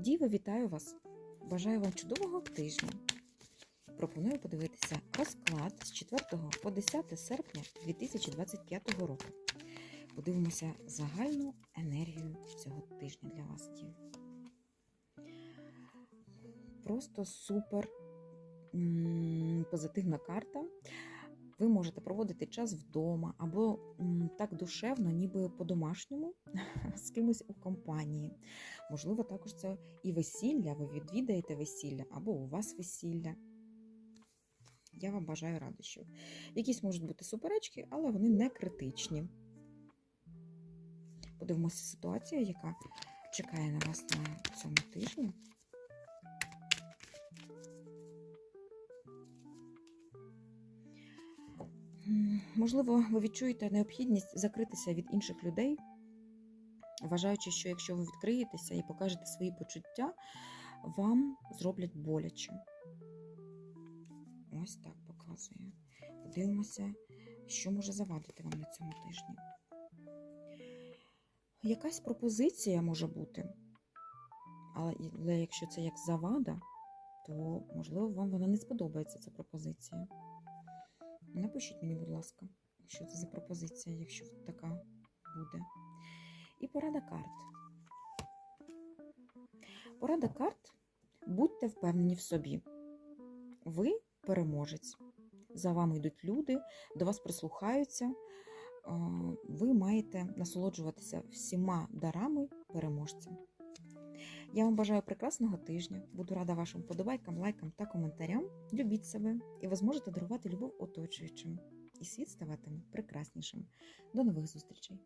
Діви, вітаю вас! Бажаю вам чудового тижня. Пропоную подивитися розклад з 4 по 10 серпня 2025 року. Подивимося загальну енергію цього тижня для вас, діви. Просто супер позитивна карта. Ви можете проводити час вдома або так душевно, ніби по-домашньому, з кимось у компанії. Можливо, також це і весілля, ви відвідаєте весілля, або у вас весілля. Я вам бажаю радощів. Якісь можуть бути суперечки, але вони не критичні. Подивимося ситуацію, яка чекає на вас на цьому тижні. Можливо, ви відчуєте необхідність закритися від інших людей, вважаючи, що якщо ви відкриєтеся і покажете свої почуття, вам зроблять боляче. Ось так показує. Подивимося, що може завадити вам на цьому тижні. Якась пропозиція може бути, але якщо це як завада, то можливо вам вона не сподобається ця пропозиція. Напишіть мені, будь ласка, що це за пропозиція, якщо така буде. І порада карт. Порада карт. Будьте впевнені в собі. Ви переможець. За вами йдуть люди, до вас прислухаються. Ви маєте насолоджуватися всіма дарами переможця. Я вам бажаю прекрасного тижня. Буду рада вашим подобайкам, лайкам та коментарям. Любіть себе, і ви зможете дарувати любов оточуючим. І світ ставатиме прекраснішим. До нових зустрічей!